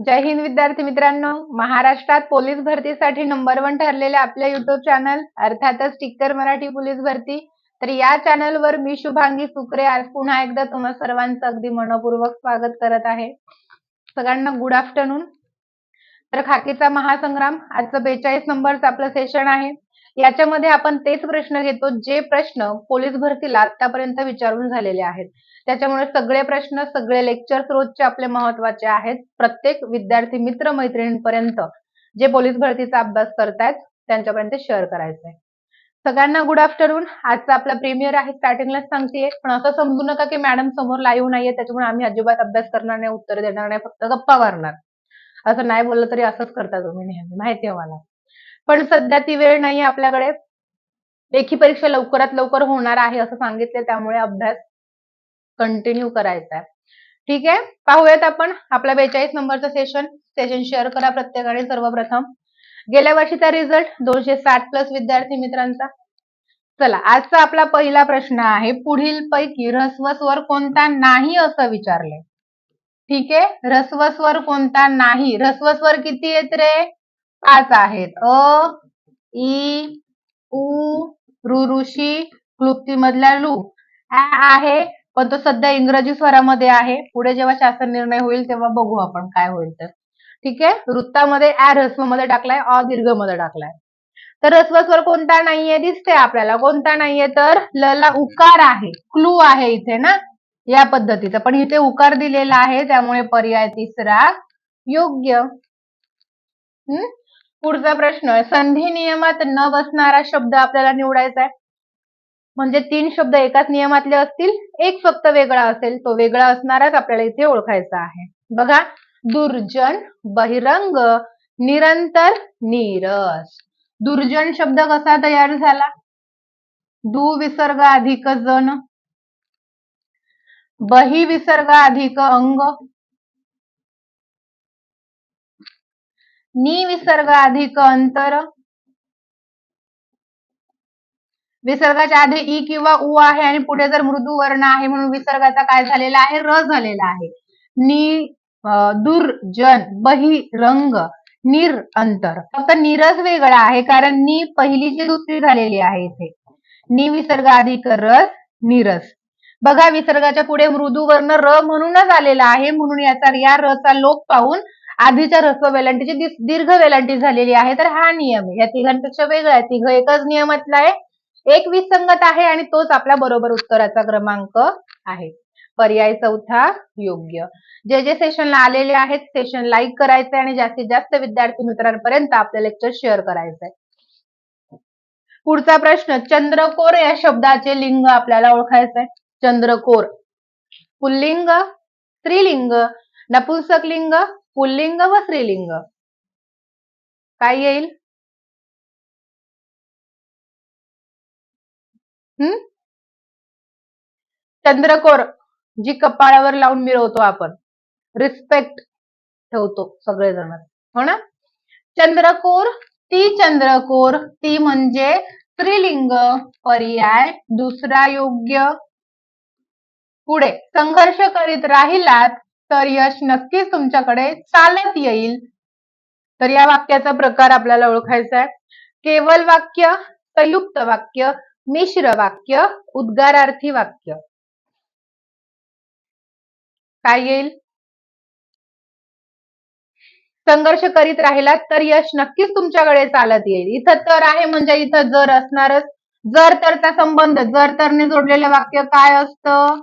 जय हिंद विद्यार्थी मित्रांनो. महाराष्ट्रात पोलीस भरतीसाठी नंबर वन ठरलेले आपले युट्यूब चॅनल अर्थातच टिक्कर मराठी पोलीस भरती. तर या चॅनलवर मी शुभांगी सुकरे आज पुन्हा एकदा तुम्हा सर्वांचं अगदी मनपूर्वक स्वागत करत आहे. सगळ्यांना गुड आफ्टरनून तर खाकीचा महासंग्राम आजचं बेचाळीस नंबरचं आपलं सेशन आहे. याच्यामध्ये आपण तेच प्रश्न घेतो जे प्रश्न पोलीस भरतीला आतापर्यंत विचारून झालेले आहेत. त्याच्यामुळे सगळे प्रश्न सगळे लेक्चर्स रोजचे आपले महत्त्वाचे आहेत. प्रत्येक विद्यार्थी मित्र मैत्रिणींपर्यंत जे पोलीस भरतीचा अभ्यास करतायत त्यांच्यापर्यंत शेअर करायचंय. सगळ्यांना गुड आफ्टरनून आजचा आपला प्रीमियर आहे स्टार्टिंगलाच सांगतेय. पण असं समजू नका की मॅडम समोर लाईव्ह नाहीये त्याच्यामुळे आम्ही अजिबात अभ्यास करणार नाही उत्तर देणार नाही फक्त गप्पा मारणार. असं नाही बोललं तरी असंच करता तुम्ही नेहमी. माहितीये मला. पण सध्या ती वेळ नाही आपल्याकडे. लेखी परीक्षा लवकरात लवकर होणार आहे असं सांगितले त्यामुळे अभ्यास कंटिन्यू करायचा आहे ठीक? आहे पाहूयात आपण आपला बेचाळीस नंबरचं सेशन सेशन शेअर करा प्रत्येकाने सर्वप्रथम. गेल्या वर्षीचा रिझल्ट दोनशे साठ प्लस विद्यार्थी मित्रांचा. चला आजचा आपला पहिला प्रश्न आहे पुढील पैकी ऱ्हस्व स्वर कोणता नाही असं विचारलंय. ठीक? आहे ऱ्हस्व स्वर कोणता नाही? ह्रस्व स्वर किती येत रे? पाच आहेत. अ ई उ रु ऋषी क्लुप्ती मधला लू. आ आहे पण तो सध्या इंग्रजी स्वरामध्ये आहे. पुढे जेव्हा शासन निर्णय होईल तेव्हा बघू आपण काय होईल तर. ठीक आहे? वृत्तामध्ये ऍ ह्रस्वमध्ये टाकलाय अ दीर्घमध्ये टाकलाय. तर रस्व स्वर कोणता नाहीये? दिसते आपल्याला. कोणता नाहीये? तर लला उकार आहे. क्लू आहे इथे ना? या पद्धतीचा. पण इथे उकार दिलेला आहे त्यामुळे पर्याय तिसरा योग्य. हम्म पुढचा प्रश्न संधी नियमात न बसणारा शब्द आपल्याला निवडायचा आहे. म्हणजे तीन शब्द एकाच नियमातले असतील एक फक्त वेगळा असेल तो वेगळा असणाराच आपल्याला इथे ओळखायचा आहे. बघा दुर्जन बहिरंग निरंतर नीरस. दुर्जन शब्द कसा तयार झाला? दु विसर्ग अधिक जन. बही विसर्ग अधिक अंग. निविसर्ग अधिक अंतर. विसर्गाच्या आधी ई किंवा उ आहे आणि पुढे जर मृदू वर्ण आहे म्हणून विसर्गाचा काय झालेला आहे? र झालेला आहे. नि दुर्जन बहिरंग निर अंतर. फक्त निरस वेगळा आहे कारण नी पहिलीची दुसरी झालेली आहे इथे. नि विसर्ग अधिक रस निरस. बघा विसर्गाच्या पुढे मृदू वर्ण र म्हणूनच आलेला आहे. म्हणून याचा या रचा लोप पाहून आधीच्या रस्व वेलांटीची दीर्घ वेलांटी झालेली आहे तर हा नियम आहे. या तिघांपेक्षा वेगळा आहे. तिघ एकच नियमातला आहे. एक विसंगत आहे आणि तोच आपला बरोबर उत्तराचा क्रमांक आहे. पर्याय चौथा योग्य. जे जे सेशनला आलेले आहेत सेशन लाईक करायचे आणि जास्तीत जास्त विद्यार्थी मित्रांपर्यंत आपलं लेक्चर शेअर करायचंय पुढचा प्रश्न चंद्रकोर या शब्दाचे लिंग आपल्याला ओळखायचंय चंद्रकोर. पुल्लिंग स्त्रीलिंग नपुंसक लिंग पुल्लिंग व स्त्रीलिंग. काय येईल? हम्म चंद्रकोर जी कपाळावर लावून मिरवतो आपण. रिस्पेक्ट ठेवतो सगळेजण. हो ना? चंद्रकोर ती चंद्रकोर ती म्हणजे स्त्रीलिंग पर्याय दुसरा योग्य. पुढे संघर्ष करीत राहिलात तर यश नक्कीच तुमच्याकडे चालत येईल. तर या वाक्याचा प्रकार आपल्याला ओळखायचा आहे. केवल वाक्य संयुक्त वाक्य मिश्र वाक्य उद्गारार्थी वाक्य. काय येईल? संघर्ष करीत राहिलात तर यश नक्कीच तुमच्याकडे चालत येईल. इथं तर आहे म्हणजे इथं जर असणारच. जर तरचा संबंध जर तरने जोडलेलं वाक्य काय असतं?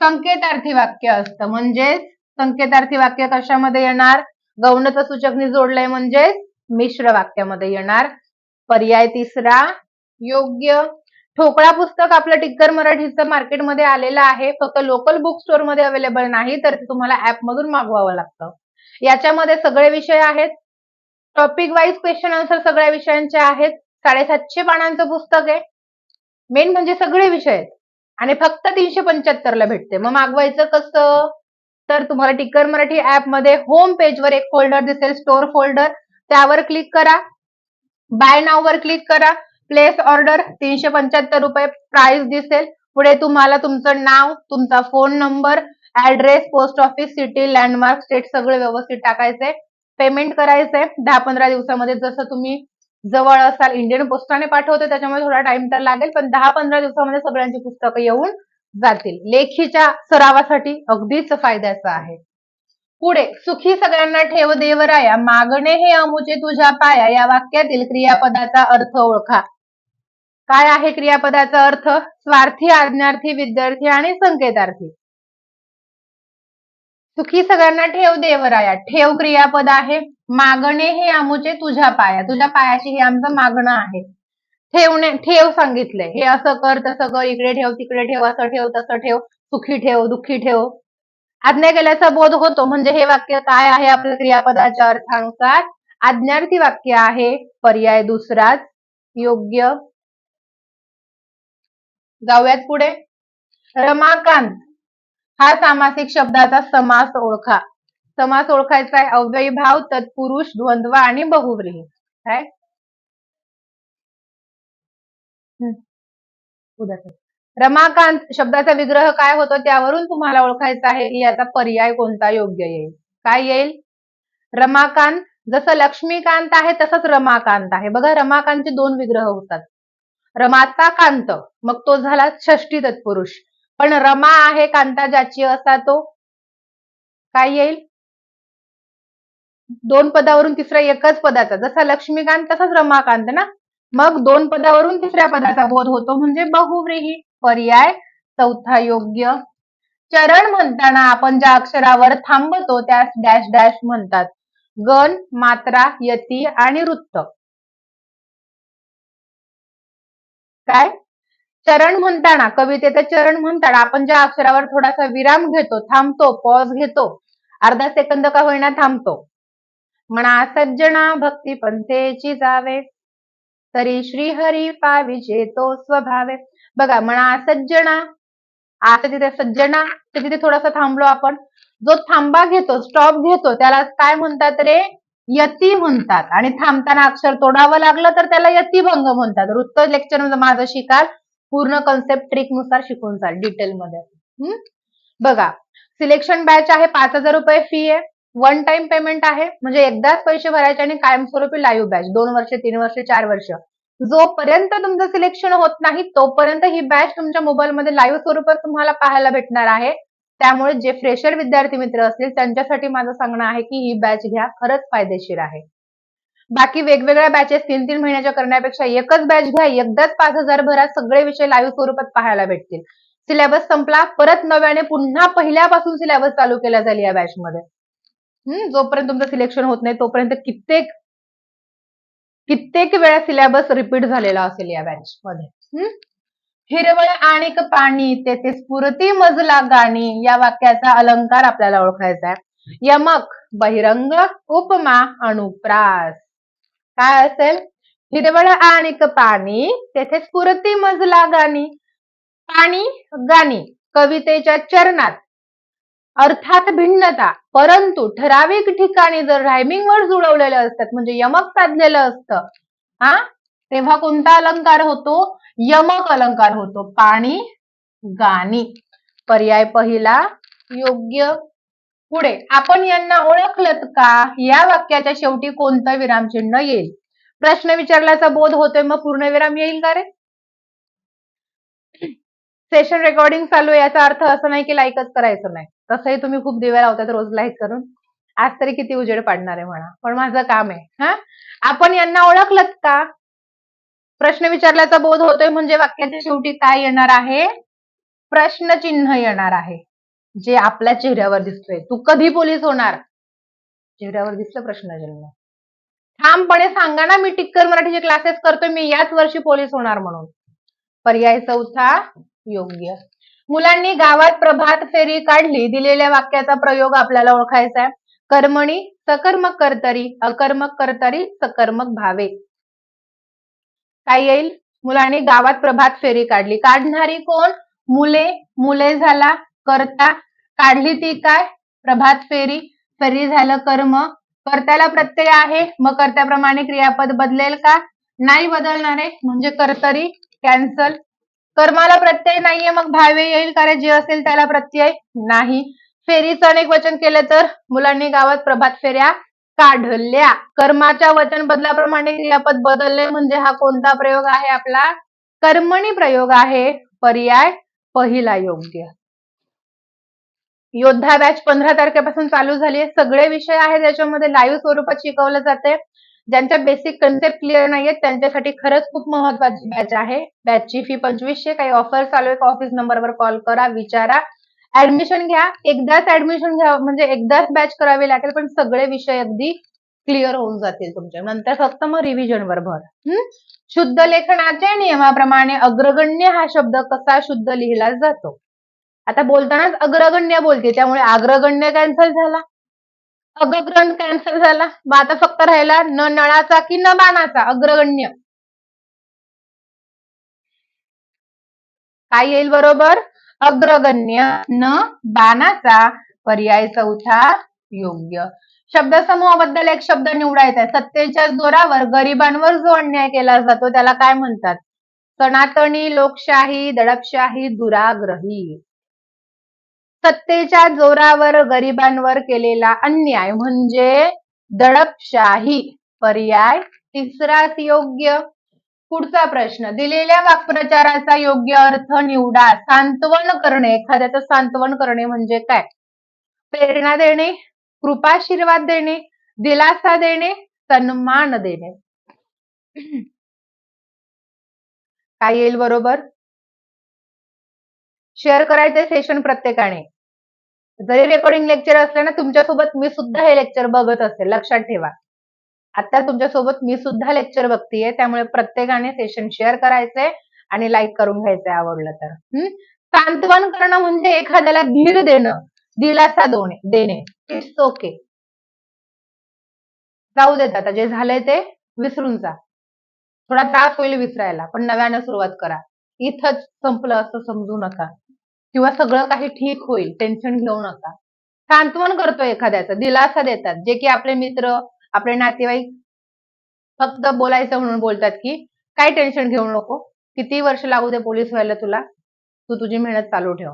संकेतार्थी वाक्य असतं. म्हणजेच संकेतार्थी वाक्य कशामध्ये येणार? गौणच सूचकने जोडलंय म्हणजेच मिश्र वाक्यामध्ये येणार. पर्याय तिसरा योग्य. ठोकळा पुस्तक आपलं टिक्कर मराठीचं मार्केटमध्ये आलेलं आहे. फक्त लोकल बुक स्टोअरमध्ये अवेलेबल नाही तर ते तुम्हाला ऍप मधून मागवावं लागतं. याच्यामध्ये सगळे विषय आहेत. टॉपिक वाईज क्वेश्चन आन्सर सगळ्या विषयांचे आहेत. साडेसातशे पानांचं पुस्तक आहे. मेन म्हणजे सगळे विषय आहेत. आणि फक्त तीनशे पंच्याहत्तरला भेटते. मग मागवायचं कसं? तर तुम्हाला टिक्कर मराठी ऍपमध्ये होम पेजवर एक फोल्डर दिसेल स्टोअर फोल्डर त्यावर क्लिक करा. बाय नाववर क्लिक करा. प्लेस ऑर्डर तीनशे पंच्याहत्तर रुपये प्राइस दिसेल. पुढे तुम्हाला तुमचं नाव तुमचा phone number address post office city landmark state सगळं व्यवस्थित टाकायचंय पेमेंट करायचंय दहा पंधरा दिवसामध्ये जसं तुम्ही जवळ असाल इंडियन पोस्टाने पाठवते त्याच्यामुळे थोडा टाइम तर लागेल. पण दहा पंधरा दिवसामध्ये सगळ्यांची पुस्तकं येऊन जातील. लेखीच्या सरावासाठी अगदीच फायद्याचं आहे. पुढे सुखी सगळ्यांना ठेव देवराया मागणे हे अमुचे तुझ्या पाया या वाक्यातील क्रियापदाचा अर्थ ओळखा. काय आहे क्रियापदाचा अर्थ? स्वार्थी आज्ञार्थी विद्यार्थी आणि संकेतार्थी. सुखी सगळ्यांना ठेव देवराया ठेव क्रियापद आहे मागणे हे अमुचे तुझ्या पाया तुझ्या पायाशी हे आमचं मागणं आहे. ठेवणे ठेव सांगितलंय हे असं कर तसं कर इकडे ठेव तिकडे ठेव असं ठेव तसं ठेव सुखी ठेव दुःखी ठेव. आज्ञा केल्याचा बोध होतो. म्हणजे हे वाक्य काय आहे? आपल्या क्रियापदाच्या अर्थानुसार आज्ञार्थी वाक्य आहे. पर्याय दुसराच. योग्य. जाऊयात पुढे. रमाकांत. हा सामासिक शब्दाचा समास ओळखा. समास ओळखायचा आहे. अव्ययी भाव तत्पुरुष द्वंद्व आणि बहुव्रीही. काय रमाकांत शब्दाचा विग्रह काय होतो त्यावरून तुम्हाला ओळखायचं आहे की याचा पर्याय कोणता योग्य येईल? काय येईल? रमाकांत जसं लक्ष्मीकांत आहे तसंच रमाकांत आहे. बघा रमाकांतचे दोन विग्रह होतात. रमाता कांत मग तो झाला षष्टी तत्पुरुष. पण रमा आहे कांता ज्याची असा तो काय येईल? दोन पदावरून तिसरा एकच पदाचा. जसा लक्ष्मीकांत तसाच रमाकांत ना? मग दोन पदावरून तिसऱ्या पदाचा बोध होतो. म्हणजे बहुव्रीही पर्याय चौथा योग्य. चरण म्हणताना आपण ज्या अक्षरावर थांबतो त्यास डॅश डॅश म्हणतात. गण मात्रा यती आणि वृत्त. काय? चरण म्हणताना कवितेचं चरण म्हणताना आपण ज्या अक्षरावर थोडासा विराम घेतो थांबतो पॉज घेतो अर्धा सेकंद का होईना थांबतो. म्हणा सज्जना भक्ती पंथेची जावे. तरी श्रीहरी पाविजे तो स्वभावे. बघा म्हणा सज्जना आता तिथे सज्जना तर तिथे थोडासा थांबलो आपण. जो थांबा घेतो स्टॉप घेतो त्याला काय म्हणतात रे? यती म्हणतात. आणि थांबताना अक्षर तोडावं लागलं तर त्याला यतीभंग म्हणतात. वृत्त लेक्चर माझं शिकाल पूर्ण कन्सेप्ट ट्रिकनुसार शिकून जाल डिटेलमध्ये बघा सिलेक्शन बॅच आहे पाच हजार रुपये फी आहे. वन टाइम पेमेंट आहे. म्हणजे एकदाच पैसे भरायचे आणि कायमस्वरूपी लाईव्ह बॅच दोन वर्ष तीन वर्ष चार वर्ष. जोपर्यंत तुमचं सिलेक्शन होत नाही तोपर्यंत ही बॅच तुमच्या मोबाईलमध्ये लाईव्ह स्वरूपात तुम्हाला पाहायला भेटणार आहे. त्यामुळे जे फ्रेशर विद्यार्थी मित्र असतील त्यांच्यासाठी माझं सांगणं आहे की ही बॅच घ्या. खरंच फायदेशीर आहे. बाकी वेगवेगळ्या बॅचेस तीन तीन महिन्याच्या करण्यापेक्षा एकच बॅच घ्या. एकदाच पाच हजार भरात सगळे विषय लाईव्ह स्वरूपात पाहायला भेटतील. सिलेबस संपला. परत नव्याने पुन्हा पहिल्यापासून सिलेबस चालू केला जाईल या बॅचमध्ये जोपर्यंत तुमचं सिलेक्शन होत नाही तोपर्यंत कित्येक कित्येक वेळा सिलेबस रिपीट झालेला असेल या बॅच मध्ये. हिरवळ आणि पाणी तेथे स्फुरती मजला गाणी या वाक्याचा अलंकार आपल्याला ओळखायचा आहे. यमक बहिरंग उपमा अनुप्रास. काय असेल? हिरवळ आणि पाणी तेथे स्फुरती मजला गाणी पाणी गाणी कवितेच्या चरणात. अर्थात भिन्नता. परंतु ठराविक ठिकाणी जर रायमिंग वर्ड जुळवलेले असतात म्हणजे यमक साधलेलं असतं हा? तेव्हा कोणता अलंकार होतो? यमक अलंकार होतो. पाणी गाणी. पर्याय पहिला योग्य पुढे. आपण यांना ओळखलत का? या वाक्याच्या शेवटी कोणतं विरामचिन्ह येईल? प्रश्न विचारल्याचा बोध होतोय मग पूर्ण विराम येईल का रे? सेशन रेकॉर्डिंग चालू आहे याचा अर्थ असं नाही की लाईकच करायचं नाही. तसंही तुम्ही खूप दिवे लावतात रोज लाइट करून. आज तरी किती उजेड पाडणार आहे म्हणा. पण माझं काम आहे हा? आपण यांना ओळखलत का? प्रश्न विचारल्याचा बोध होतोय म्हणजे वाक्याच्या शेवटी काय येणार आहे? प्रश्नचिन्ह येणार आहे. जे आपल्या चेहऱ्यावर दिसतोय. तू कधी पोलीस होणार? चेहऱ्यावर दिसलं प्रश्नचिन्ह. ठामपणे सांगा ना मी टिक्कर मराठीचे क्लासेस करतोय मी याच वर्षी पोलीस होणार म्हणून. पर्याय चौथा योग्य. मुलांनी गावात प्रभात फेरी काढली. दिलेल्या वाक्याचा प्रयोग आपल्याला ओळखायचा आहे. कर्मणी सकर्मक कर्तरी अकर्मक कर्तरी सकर्मक भावे. काय येईल? मुलांनी गावात प्रभात फेरी काढली. काढणारी कोण? मुले. मुले झाला करता. काढली ती काय? प्रभात फेरी. फेरी झालं कर्म. कर्त्याला प्रत्यय आहे. मग कर्त्याप्रमाणे क्रियापद बदलेल का? नाही बदलणार. आहे म्हणजे कर्तरी कॅन्सल कर्माला प्रत्यय नाहीये मग भावे येईल कारण जे असेल त्याला प्रत्यय नाही. फेरीचं अनेक वचन केलं तर मुलांनी गावात प्रभात फेऱ्या काढल्या. कर्माच्या वचन बदलाप्रमाणे क्रियापद बदलले म्हणजे हा कोणता प्रयोग आहे? आपला कर्मणी प्रयोग आहे. पर्याय पहिला योग्य. योद्धा बॅच पंधरा तारखेपासून चालू झाली सगळे विषय आहेत त्याच्यामध्ये लाईव्ह स्वरूपात शिकवलं जाते ज्यांच्या बेसिक कन्सेप्ट क्लिअर नाहीयेत त्यांच्यासाठी खरंच खूप महत्वाची बॅच आहे. बॅचची फी पंचवीसशे काही ऑफर चालू आहे ऑफिस नंबरवर कॉल करा विचारा. ऍडमिशन घ्या एकदाच ऍडमिशन घ्या म्हणजे एकदाच बॅच करावी लागेल पण सगळे विषय अगदी क्लिअर होऊन जातील तुमचे. नंतर फक्त मग रिव्हिजनवर भर. शुद्ध लेखनाच्या नियमाप्रमाणे अग्रगण्य हा शब्द कसा शुद्ध लिहिला जातो? आता बोलतानाच अग्रगण्य बोलते त्यामुळे अग्रगण्य कॅन्सल झाला. अग्रग्रंथ कॅन्सल झाला. मग आता फक्त राहिला न नळाचा की न बाणाचा अग्रगण्य. काय येईल बरोबर? अग्रगण्य न बाणाचा पर्याय चौथा योग्य. शब्दसमूहाबद्दल एक शब्द निवडायचा आहे. सत्तेच्या जोरावर गरिबांवर जो अन्याय केला जातो त्याला काय म्हणतात? सनातनी लोकशाही दडपशाही दुराग्रही. सत्तेच्या जोरावर गरिबांवर केलेला अन्याय म्हणजे दडपशाही पर्याय तिसराच योग्य. पुढचा प्रश्न दिलेल्या वाक्प्रचाराचा योग्य अर्थ निवडा सांत्वन करणे. एखाद्याचं सांत्वन करणे म्हणजे काय? प्रेरणा देणे कृपाशीर्वाद देणे दिलासा देणे सन्मान देणे. काय येईल बरोबर? शेअर करायचे सेशन प्रत्येकाने. जरी रेकॉर्डिंग लेक्चर असलं ना तुमच्यासोबत मी सुद्धा हे लेक्चर बघत असेल लक्षात ठेवा. आता तुमच्यासोबत मी सुद्धा लेक्चर बघतीये त्यामुळे प्रत्येकाने सेशन शेअर करायचंय आणि लाईक करून घ्यायचंय आवडलं तर. सांत्वन करणं म्हणजे एखाद्याला धीर देणं दिलासा दोने देणे. इट्स ओके जाऊ देत आता जे झालंय ते विसरून जा. थोडा त्रास होईल विसरायला पण नव्यानं सुरुवात करा. इथंच संपलं असं समजू नका. किंवा सगळं काही ठीक होईल टेन्शन घेऊ नका. सांत्वन करतो एखाद्याचं दिलासा देतात. जे की आपले मित्र आपले नातेवाईक फक्त बोलायचं म्हणून बोलतात की काय टेन्शन घेऊ नको. किती वर्ष लागू दे पोलीस व्हायला तुला. तू तुझी मेहनत चालू ठेव.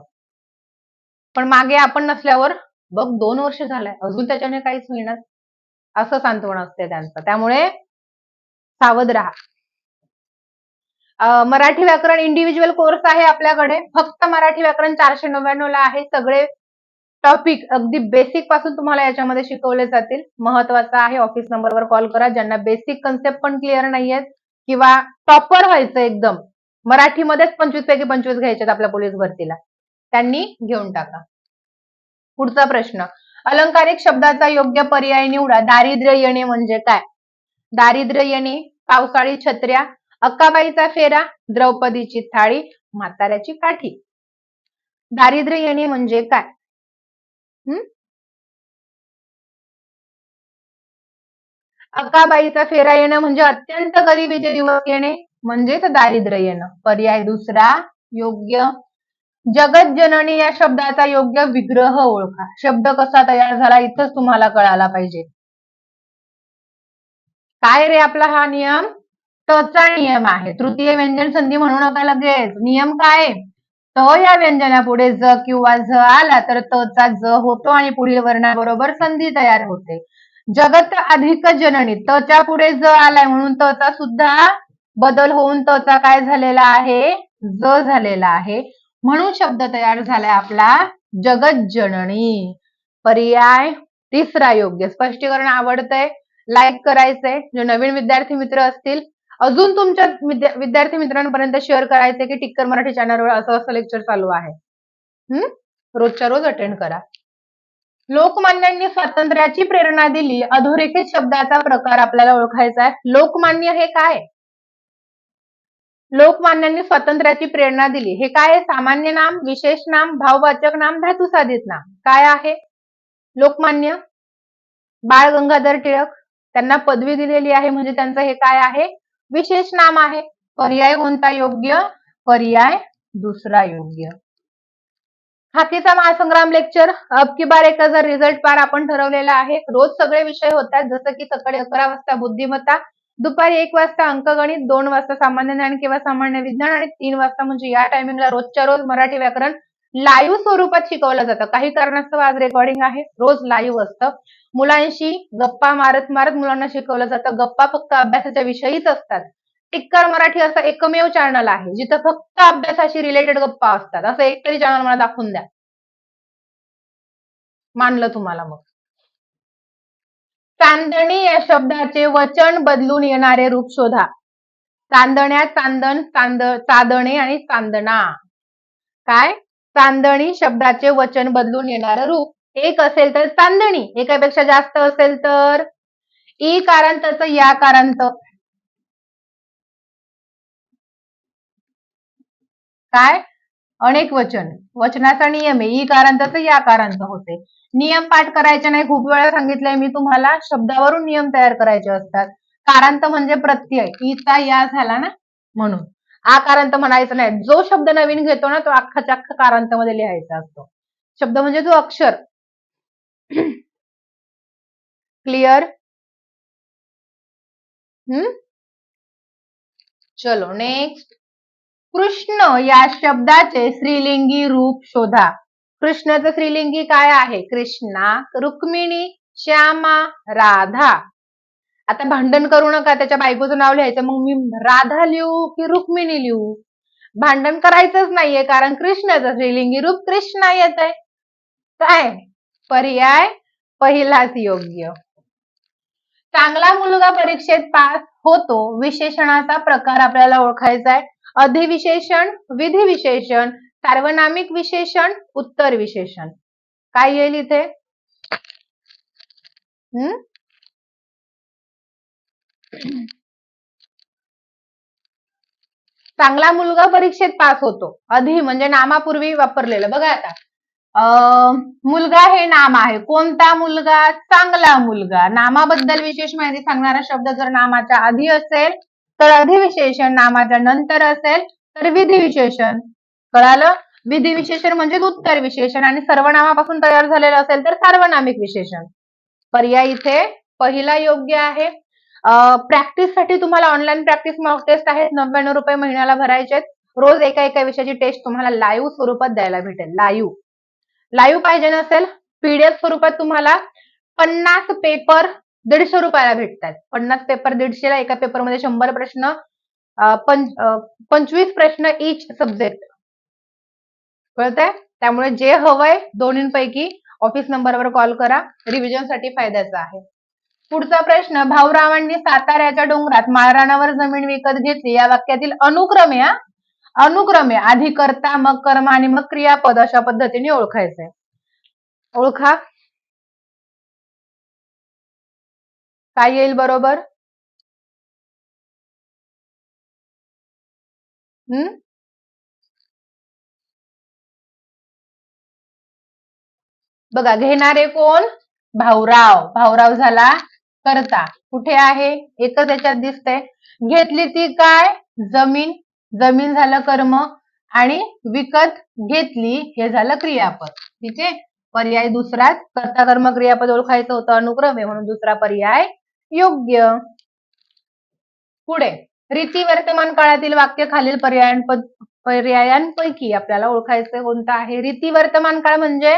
पण मागे आपण नसल्यावर बघ दोन वर्ष झालंय. अजून त्याच्याने काहीच होईना. असं सांत्वन असते त्यांचं. त्यामुळे सावध राहा. मराठी व्याकरण इंडिव्हिज्युअल कोर्स आहे आपल्याकडे. फक्त मराठी व्याकरण चारशे नव्याण्णवला आहे. सगळे टॉपिक अगदी बेसिकपासून तुम्हाला याच्यामध्ये शिकवले जातील. महत्वाचं आहे ऑफिस नंबरवर कॉल करा. ज्यांना बेसिक कन्सेप्ट पण क्लिअर नाहीयेत किंवा टॉपर व्हायचं एकदम मराठीमध्येच पंचवीस पैकी पंचवीस घ्यायचे आपल्या पोलीस भरतीला. त्यांनी घेऊन टाका. पुढचा प्रश्न. अलंकारिक शब्दाचा योग्य पर्याय निवडा. दारिद्र्य येणे म्हणजे काय? दारिद्र्य येणे पावसाळी छत्र्या अक्काबाईचा फेरा द्रौपदीची थाळी म्हाताऱ्याची काठी. दारिद्र्य येणे म्हणजे काय? हम्म अक्काबाईचा फेरा येणं म्हणजे अत्यंत गरिबीचे दिवस येणे म्हणजेच दारिद्र्य येणं. पर्याय दुसरा योग्य. जगत जननी या शब्दाचा योग्य विग्रह ओळखा. शब्द कसा तयार झाला इथंच तुम्हाला कळाला पाहिजे. काय रे आपला हा नियम? तचा नियम आहे. तृतीय व्यंजन संधी म्हणू नका लगेच. नियम काय? त या व्यंजनापुढे ज किंवा झ आला तर तचा ज होतो आणि पुढील वर्णाबरोबर संधी तयार होते. जगत अधिक जननी तच्या पुढे ज आलाय म्हणून तचा सुद्धा बदल होऊन तचा काय झालेला आहे? ज झालेला आहे. म्हणून शब्द तयार झालाय आपला जगत जननी. पर्याय तिसरा योग्य. स्पष्टीकरण आवडतंय? लाईक करायचंय. जे नवीन विद्यार्थी मित्र असतील अजून तुमच्या विद्यार्थी मित्रांपर्यंत शेअर करायचे की टिक्कर मराठी चॅनलवर असं असं लेक्चर चालू आहे. हम्म? रोजच्या रोज अटेंड करा. लोकमान्यांनी स्वातंत्र्याची प्रेरणा दिली. अधोरेखित शब्दाचा प्रकार आपल्याला ओळखायचा आहे. लोकमान्य हे काय? लोकमान्यांनी स्वातंत्र्याची प्रेरणा दिली. हे काय सामान्य नाम विशेष नाम भाववाचक नाम धातुसाधित नाम. काय आहे? लोकमान्य बाळ गंगाधर टिळक. त्यांना पदवी दिलेली आहे. म्हणजे त्यांचं हे काय आहे? विशेष नाम आहे. पर्याय कोणता योग्य? पर्याय दुसरा योग्य. हातीचा महासंग्राम लेक्चर अब की बार एक हजार रिझल्ट पार आपण ठरवलेला आहे. रोज सगळे विषय होतात जसं की सकाळी अकरा वाजता बुद्धिमत्ता दुपारी एक वाजता अंकगणित दोन वाजता सामान्य ज्ञान किंवा सामान्य विज्ञान आणि तीन वाजता म्हणजे या टायमिंगला रोजच्या रोज मराठी व्याकरण लाईव्ह स्वरूपात शिकवलं जातं. काही कारणास्तव आज रेकॉर्डिंग आहे. रोज लाईव्ह असतं. मुलांशी गप्पा मारत मारत मुलांना शिकवलं जातं. गप्पा फक्त अभ्यासाच्या विषयीच असतात. टिक्कर मराठी असं एकमेव चॅनल आहे जिथं फक्त अभ्यासाशी रिलेटेड गप्पा असतात. असं एक तरी चॅनल मला दाखवून द्या. मानलं तुम्हाला मग. चांदणी या शब्दाचे वचन बदलून येणारे रूप शोधा. चांदण्या चांदण चांद चांदणे आणि चांदणा. काय? चांदणी शब्दाचे वचन बदलून येणारं रूप. एक असेल तर चांदणी एकापेक्षा जास्त असेल तर? ई कारांतच या कारांत काय? अनेक वचन. वचनाचा नियम आहे. ई कारांतच या कारांत होते. नियम पाठ करायचे नाही. खूप वेळा सांगितलंय मी तुम्हाला. शब्दावरून नियम तयार करायचे असतात. कारांत म्हणजे प्रत्यय. ईचा या झाला ना? म्हणून. आकारांत म्हणायचं नाही. जो शब्द नवीन घेतो ना तो अख्खाच्या अख्खा कारांतामध्ये लिहायचा असतो. शब्द म्हणजे जो अक्षर. क्लिअर हम्म? चलो नेक्स्ट कृष्ण या शब्दाचे स्त्रीलिंगी रूप शोधा. कृष्णाचं स्त्रीलिंगी काय आहे? कृष्णा रुक्मिणी श्यामा राधा. आता भांडण करू नका त्याच्या बायकोचं नाव लिहायचं. मग मी राधा लिहू की रुक्मिणी लिहू? भांडण करायचंच नाहीये कारण कृष्णाचं श्रीलिंगी रूप कृष्णा येत आहे काय? पर्याय पहिलाच योग्य. चांगला मुलगा परीक्षेत पास होतो विशेषणाचा प्रकार आपल्याला ओळखायचा आहे अधिविशेषण विधिविशेषण सार्वनामिक विशेषण उत्तर विशेषण. काय येईल इथे? हम्म चांगला मुलगा परीक्षेत पास होतो. अधि म्हणजे नामापूर्वी वापरलेलं. बघा आता. अं, मुलगा हे नाम आहे. कोणता मुलगा? चांगला मुलगा. नामाबद्दल विशेष माहिती सांगणारा शब्द जर नामाच्या आधी असेल तर अधिविशेषण नामाच्या नंतर असेल तर विधिविशेषण. कळालं? विधिविशेषण म्हणजे उत्तर विशेषण आणि सर्वनामापासून तयार झालेलं असेल तर सार्वनामिक विशेषण. पर्याय इथे पहिला योग्य आहे. प्रॅक्टिससाठी तुम्हाला ऑनलाईन प्रॅक्टिस मॉक टेस्ट आहेत. नव्याण्णव रुपये महिन्याला भरायचे रोज एका एका विषयाची टेस्ट तुम्हाला लाईव्ह स्वरूपात द्यायला भेटेल. लाईव्ह लाईव्ह पाहिजे नसेल पीडीएफ स्वरूपात तुम्हाला पन्नास पेपर दीडशे रुपयाला भेटतात पन्नास पेपर दीडशेला एका पेपरमध्ये शंभर प्रश्न पंचवीस प्रश्न इच सब्जेक्ट कळतंय? त्यामुळे जे हवंय दोन्हीपैकी ऑफिस नंबरवर कॉल करा. रिव्हिजनसाठी आहे. पुढचा प्रश्न भाऊरावांनी साताऱ्याच्या डोंगरात माळरानावर जमीन विकत घेतली. या वाक्यातील अनुक्रमे अनुक्रमे आधी कर्ता मग कर्म आणि मग क्रियापद अशा पद्धतीने ओळखायचंय ओळखा. काय येईल बरोबर? हम्म बघा घेणारे कोण? भाऊराव. भाऊराव झाला करता. कुठे आहे? एकच याच्यात दिसतंय. घेतली ती काय? जमीन. जमीन झालं कर्म आणि विकत घेतली. हे झालं क्रियापद. ठीक आहे? पर्याय दुसराच. कर्ता कर्म क्रियापद ओळखायचं होतं अनुक्रमे म्हणून दुसरा पर्याय योग्य. पुढे. रीती वर्तमान काळातील वाक्य खालील पर्यायांपद पर्यायांपैकी आपल्याला ओळखायचं कोणतं आहे? रीती वर्तमान काळ म्हणजे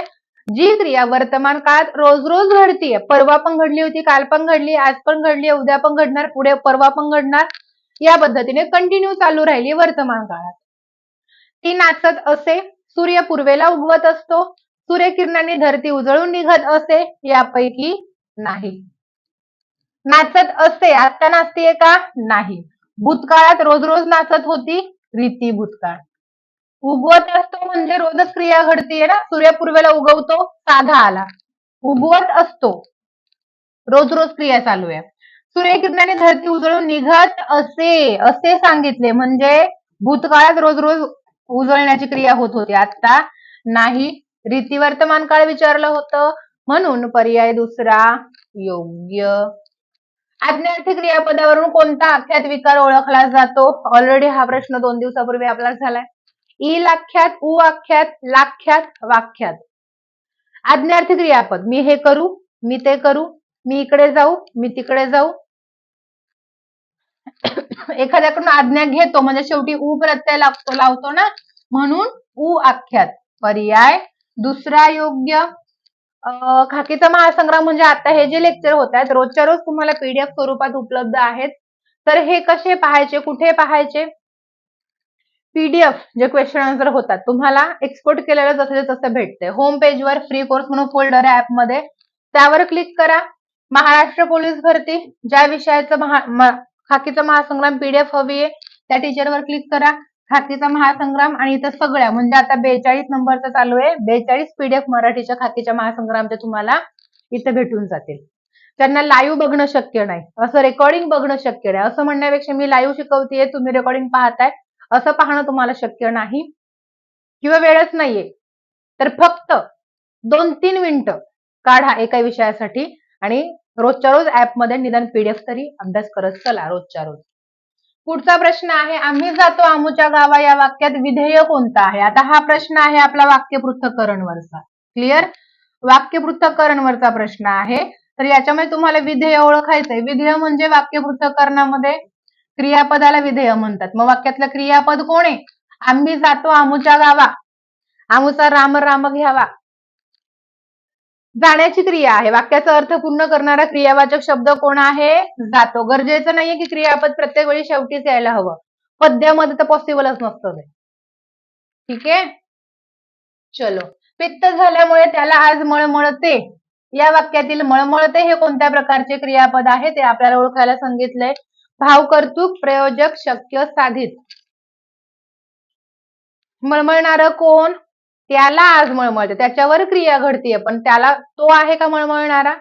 जी क्रिया वर्तमान काळात रोज रोज घडतीये परवा पण घडली होती काल पण घडली आज पण घडली उद्या पण घडणार पुढे परवा पण घडणार या पद्धतीने कंटिन्यू चालू राहिली वर्तमान काळात. ती नाचत असे सूर्य पूर्वेला उगवत असतो सूर्यकिरणांनी धरती उजळून निघत असे यापैकी नाही. नाचत असते आता नाचतीये का? नाही. भूतकाळात रोज रोज नाचत होती रीती भूतकाळ. उगवत असतो म्हणजे रोजच क्रिया घडतीये ना? सूर्यपूर्वेला उगवतो साधा आला. उगवत असतो. रोज रोज क्रिया चालू आहे. सूर्यकिरणाने धरती उजळून निघत असे असे सांगितले. म्हणजे भूतकाळात रोज रोज उजळण्याची क्रिया होत होती. आता नाही. रीती वर्तमान काळ विचारलं होतं. म्हणून पर्याय दुसरा योग्य. आज्ञार्थी क्रियापदावरून कोणता आख्यात विकार ओळखला जातो? ऑलरेडी हा प्रश्न दोन दिवसापूर्वी आपला झालाय. ई लाख्यात उ आख्यात लाख्यात वाख्यात. आज्ञार्थ क्रियापद. मी हे करू मी ते करू मी इकडे जाऊ मी तिकडे जाऊ. एखाद्याकडून आज्ञा घेतो म्हणजे शेवटी उ प्रत्यय लागतो लावतो ना? म्हणून उ आख्यात. पर्याय. दुसरा योग्य. अं, खाकीचा महासंग्राम म्हणजे आता हे जे लेक्चर होत आहेत रोजच्या रोज तुम्हाला पीडीएफ स्वरूपात उपलब्ध आहेत. तर हे कसे पाहायचे कुठे पाहायचे? पीडीएफ जे क्वेश्चन आन्सर होतात तुम्हाला एक्सपोर्ट केलेलं जसं तसं भेटते होम पेजवर फ्री कोर्स म्हणून फोल्डर आहे ऍपमध्ये त्यावर क्लिक करा. महाराष्ट्र पोलीस भरती ज्या विषयाचं महा खाकीचा महासंग्राम पीडीएफ हवी आहे त्या टीचरवर क्लिक करा. खाकीचा महासंग्राम आणि इथं सगळ्या म्हणजे आता बेचाळीस नंबरचं चालू आहे. बेचाळीस पीडीएफ मराठीच्या खाकीच्या महासंग्रामचे तुम्हाला इथे भेटून जातील. त्यांना लाईव्ह बघणं शक्य नाही. असं रेकॉर्डिंग बघणं शक्य नाही. असं म्हणण्यापेक्षा मी लाईव्ह शिकवतेय तुम्ही रेकॉर्डिंग पाहताय. असं पाहणं तुम्हाला शक्य नाही किंवा वेळच नाहीये. तर फक्त दोन तीन मिनिटं काढा एका विषयासाठी आणि रोजच्या रोज ऍपमध्ये निदान पीडीएफ तरी अभ्यास करत चला रोजच्या रोज. पुढचा प्रश्न आहे आम्ही जातो आमूच्या गावा या वाक्यात विधेय कोणता आहे? आता हा प्रश्न आहे आपला वाक्य पृथ्थकरणवरचा क्लिअर वाक्य पृथक्करणवरचा प्रश्न आहे. तर याच्यामध्ये तुम्हाला विधेय ओळखायचंय. विधेय म्हणजे वाक्य पृथक्करणामध्ये क्रियापदाला विधेय म्हणतात. मग वाक्यातलं क्रियापद कोण आहे? आम्ही जातो आमूच्या गावा. आमूचा राम राम घ्यावा. जाण्याची क्रिया आहे. वाक्याचा अर्थ पूर्ण करणारा क्रियावाचक शब्द कोण आहे? जातो. गरजेचं नाहीये की क्रियापद प्रत्येक वेळी शेवटीच यायला हवं. पद्यामध्ये तर पॉसिबलच नसतं ते. ठीक आहे? चलो. पित्त झाल्यामुळे त्याला आज मळमळते. या वाक्यातील मळमळते हे कोणत्या प्रकारचे क्रियापद आहे? ते आपल्याला ओळखायला सांगितलंय. भावकर्तुक प्रयोजक शक्य साधित. मळमळणार कोण? त्याला आज मळमळते. त्याच्यावर क्रिया घडतीये. पण त्याला तो आहे का मळमळणारा?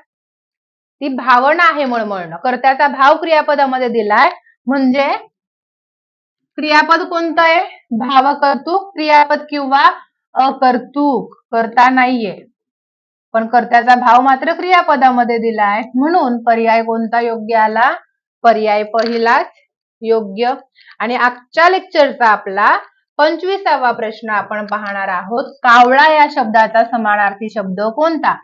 ती भावना आहे मळमळणं. कर्त्याचा भाव क्रियापदामध्ये दिलाय. म्हणजे क्रियापद कोणतं आहे भावकर्तुक क्रियापद किंवा अकर्तुक. करता नाहीये. पण कर्त्याचा भाव मात्र क्रियापदामध्ये दिलाय. म्हणून पर्याय कोणता? योग्य आला पर्याय पहिलाच योग्य. आणि आजच्या लेक्चरचा आपला पंचवीसावा प्रश्न आपण पाहणार आहोत. कावळा या शब्दाचा समानार्थी शब्द कोणता?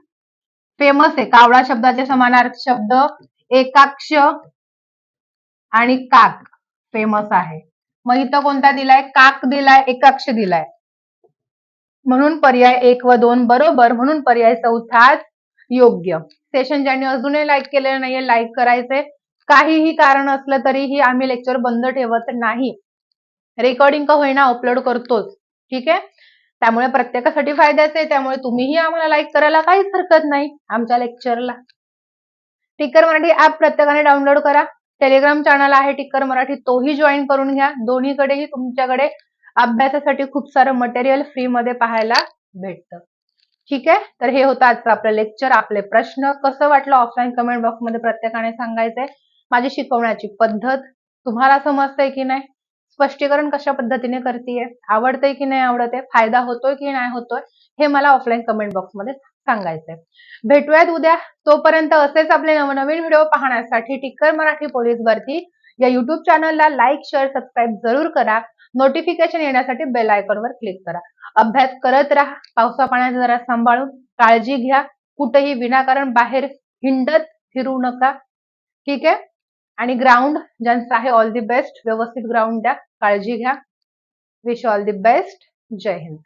फेमस आहे. कावळा शब्दाचे समानार्थी शब्द एकाक्ष आणि काक. फेमस आहे. मग इथं कोणता दिलाय? काक दिलाय एकाक्ष दिलाय. म्हणून पर्याय एक व दोन बरोबर म्हणून पर्याय चौथाच योग्य. सेशन ज्यांनी अजूनही लाईक केलेलं नाहीये लाईक करायचंय. काहीही कारण असलं तरीही आम्ही लेक्चर बंद ठेवत नाही. रेकॉर्डिंग का होईना अपलोड करतोच. ठीक आहे? त्यामुळे प्रत्येकासाठी फायद्याचं आहे. त्यामुळे तुम्हीही आम्हाला लाईक करायला काहीच हरकत नाही. आमच्या लेक्चरला टिकर मराठी ऍप प्रत्येकाने डाउनलोड करा. टेलिग्राम चॅनल आहे टिकर मराठी. तोही जॉईन करून घ्या. दोन्हीकडेही तुमच्याकडे अभ्यासासाठी खूप सारं मटेरियल फ्री मध्ये पाहायला भेटतं. ठीक आहे? तर हे होतं आजचं आपलं लेक्चर आपले प्रश्न. कसं वाटलं ऑफलाईन कमेंट बॉक्समध्ये प्रत्येकाने सांगायचंय. माझी शिकवण्याची पद्धत तुम्हाला समजतंय की नाही? स्पष्टीकरण कशा पद्धतीने करतेय? आवडतंय की नाही आवडतंय फायदा होतोय की नाही होतोय? हे मला ऑफलाईन कमेंट बॉक्समध्ये सांगायचंय. भेटूयात उद्या. तोपर्यंत असेच आपले नवनवीन व्हिडिओ पाहण्यासाठी टिक्कर मराठी पोलीस भरती या युट्यूब चॅनलला लाईक शेअर सबस्क्राईब जरूर करा. नोटिफिकेशन येण्यासाठी बेल आयकॉनवर क्लिक करा. अभ्यास करत राहा. पावसा पाण्याचा जरा सांभाळून काळजी घ्या. कुठेही विनाकारण बाहेर हिंडत फिरू नका. ठीक आहे? आणि ग्राउंड ज्यांचं आहे ऑल दी बेस्ट व्यवस्थित ग्राउंड द्या. काळजी घ्या. Wish all the best Jai Hind.